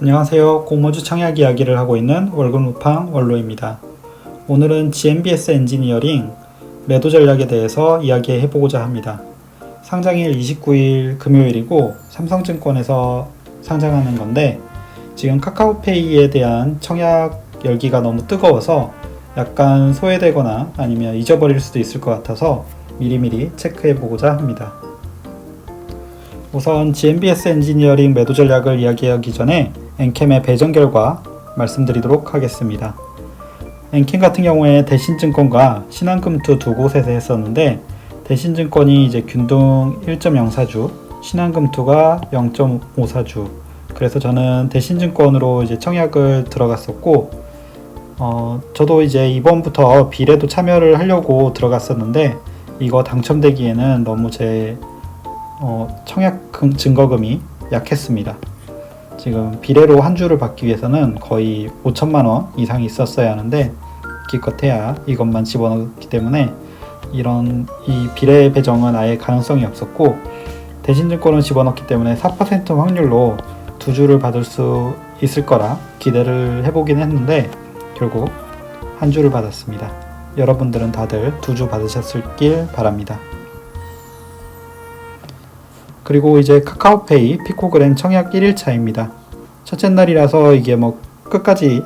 안녕하세요. 공모주 청약 이야기를 하고 있는 월급 루팡 원로입니다. 오늘은 GMBS 엔지니어링 매도 전략에 대해서 이야기해 보고자 합니다. 상장일 29일 금요일이고 삼성증권에서 상장하는 건데 지금 카카오페이에 대한 청약 열기가 너무 뜨거워서 약간 소외되거나 아니면 잊어버릴 수도 있을 것 같아서 미리미리 체크해 보고자 합니다. 우선 GMBS 엔지니어링 매도 전략을 이야기하기 전에 엔캠의 배정 결과 말씀드리도록 하겠습니다. 엔캠 같은 경우에 대신증권과 신한금투 두 곳에서 했었는데 대신증권이 이제 균등 1.04주, 신한금투가 0.54주. 그래서 저는 대신증권으로 이제 청약을 들어갔었고, 어, 저도 이제 이번부터 비례도 참여를 하려고 들어갔었는데 이거 당첨되기에는 너무 제 어, 청약 금- 증거금이 약했습니다. 지금 비례로 한 주를 받기 위해서는 거의 5천만 원 이상이 있었어야 하는데 기껏해야 이것만 집어넣기 때문에 이런 이 비례 배정은 아예 가능성이 없었고 대신증권을 집어넣기 때문에 4% 확률로 두 주를 받을 수 있을 거라 기대를 해보긴 했는데 결국 한 주를 받았습니다. 여러분들은 다들 두 주 받으셨길 바랍니다. 그리고 이제 카카오페이 피코그램 청약 1일차입니다. 첫째 날이라서 이게 뭐 끝까지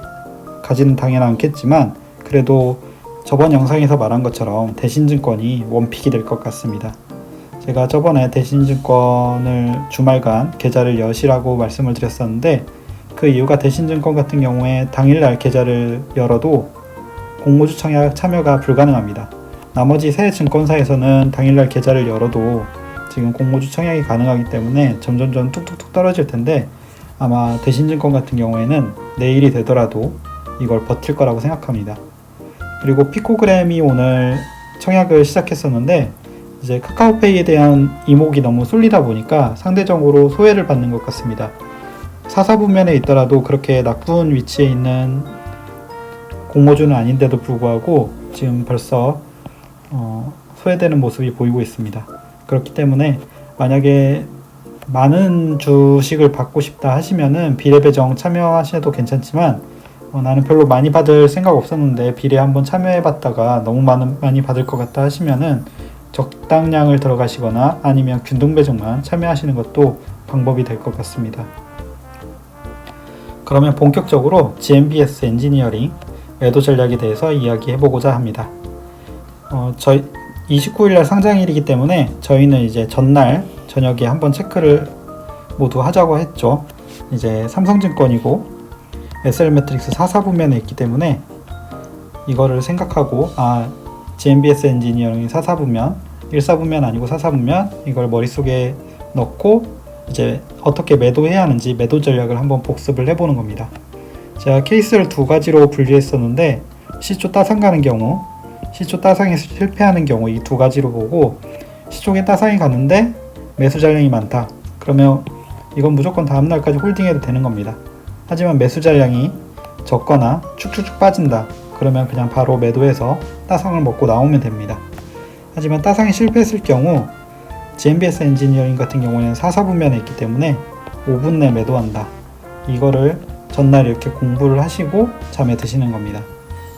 가지는 당연 않겠지만 그래도 저번 영상에서 말한 것처럼 대신증권이 원픽이 될 것 같습니다. 제가 저번에 대신증권을 주말간 계좌를 여시라고 말씀을 드렸었는데 그 이유가 대신증권 같은 경우에 당일날 계좌를 열어도 공모주 청약 참여가 불가능합니다. 나머지 세 증권사에서는 당일날 계좌를 열어도 지금 공모주 청약이 가능하기 때문에 점점점 뚝뚝뚝 떨어질 텐데 아마 대신증권 같은 경우에는 내일이 되더라도 이걸 버틸 거라고 생각합니다. 그리고 피코그램이 오늘 청약을 시작했었는데 이제 카카오페이에 대한 이목이 너무 쏠리다 보니까 상대적으로 소외를 받는 것 같습니다. 사사분면에 있더라도 그렇게 나쁜 위치에 있는 공모주는 아닌데도 불구하고 지금 벌써 어, 소외되는 모습이 보이고 있습니다. 그렇기 때문에 만약에 많은 주식을 받고 싶다 하시면은 비례 배정 참여하셔도 괜찮지만 어, 나는 별로 많이 받을 생각 없었는데 비례 한번 참여해봤다가 너무 많은 많이 받을 것 같다 하시면은 적당량을 들어가시거나 아니면 균등 배정만 참여하시는 것도 방법이 될 것 같습니다. 그러면 본격적으로 GMBS 엔지니어링 매도 전략에 대해서 이야기해 보고자 합니다. 어, 저희 29일날 상장일이기 때문에 저희는 이제 전날 저녁에 한번 체크를 모두 하자고 했죠. 이제 삼성증권이고 SL 매트릭스 4사분면에 있기 때문에 이거를 생각하고 아 GMBS 엔지니어링 4사분면 1사분면 아니고 4사분면 이걸 머릿속에 넣고 이제 어떻게 매도해야 하는지 매도 전략을 한번 복습을 해보는 겁니다. 제가 케이스를 두 가지로 분류했었는데 시초 따상 가는 경우 시초 따상에 실패하는 경우 이 두 가지로 보고 시초에 따상이 가는데 매수 잔량이 많다. 그러면 이건 무조건 다음 날까지 홀딩해도 되는 겁니다. 하지만 매수 잔량이 적거나 축축축 빠진다. 그러면 그냥 바로 매도해서 따상을 먹고 나오면 됩니다. 하지만 따상이 실패했을 경우 GMBS 엔지니어링 같은 경우에는 4사분면에 있기 때문에 5분 내 매도한다. 이거를 전날 이렇게 공부를 하시고 잠에 드시는 겁니다.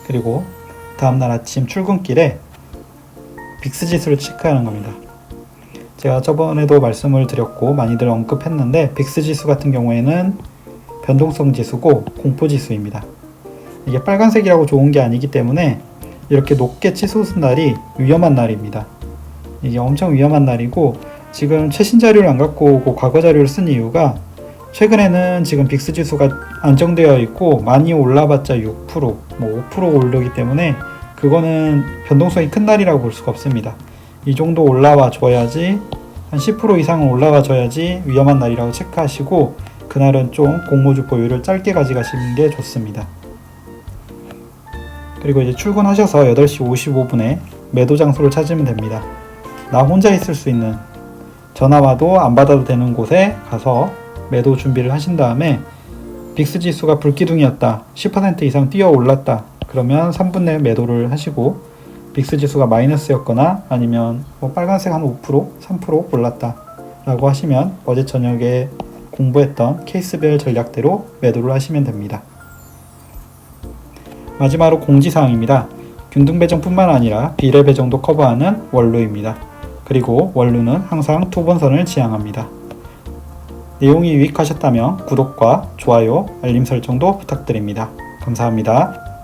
그리고 다음날 아침 출근길에 빅스 지수를 체크하는 겁니다. 제가 저번에도 말씀을 드렸고 많이들 언급했는데 빅스 지수 같은 경우에는 변동성 지수고 공포 지수입니다. 이게 빨간색이라고 좋은 게 아니기 때문에 이렇게 높게 치솟은 날이 위험한 날입니다. 이게 엄청 위험한 날이고 지금 최신 자료를 안 갖고 오고 과거 자료를 쓴 이유가 최근에는 지금 빅스 지수가 안정되어 있고 많이 올라봤자 6%, 뭐 5% 오르기 때문에 그거는 변동성이 큰 날이라고 볼 수가 없습니다. 이 정도 올라와 줘야지 한 10% 이상은 올라와 줘야지 위험한 날이라고 체크하시고 그날은 좀 공모주 보유를 짧게 가져가시는 게 좋습니다. 그리고 이제 출근하셔서 8시 55분에 매도 장소를 찾으면 됩니다. 나 혼자 있을 수 있는 전화 와도 안 받아도 되는 곳에 가서 매도 준비를 하신 다음에 빅스 지수가 불기둥이었다. 10% 이상 뛰어 올랐다. 그러면 3분 내에 매도를 하시고 빅스 지수가 마이너스였거나 아니면 뭐 빨간색 한 5%, 3% 올랐다. 라고 하시면 어제 저녁에 공부했던 케이스별 전략대로 매도를 하시면 됩니다. 마지막으로 공지사항입니다. 균등 배정뿐만 아니라 비례 배정도 커버하는 원루입니다. 그리고 원루는 항상 투번선을 지향합니다. 내용이 유익하셨다면 구독과 좋아요, 알림 설정도 부탁드립니다. 감사합니다.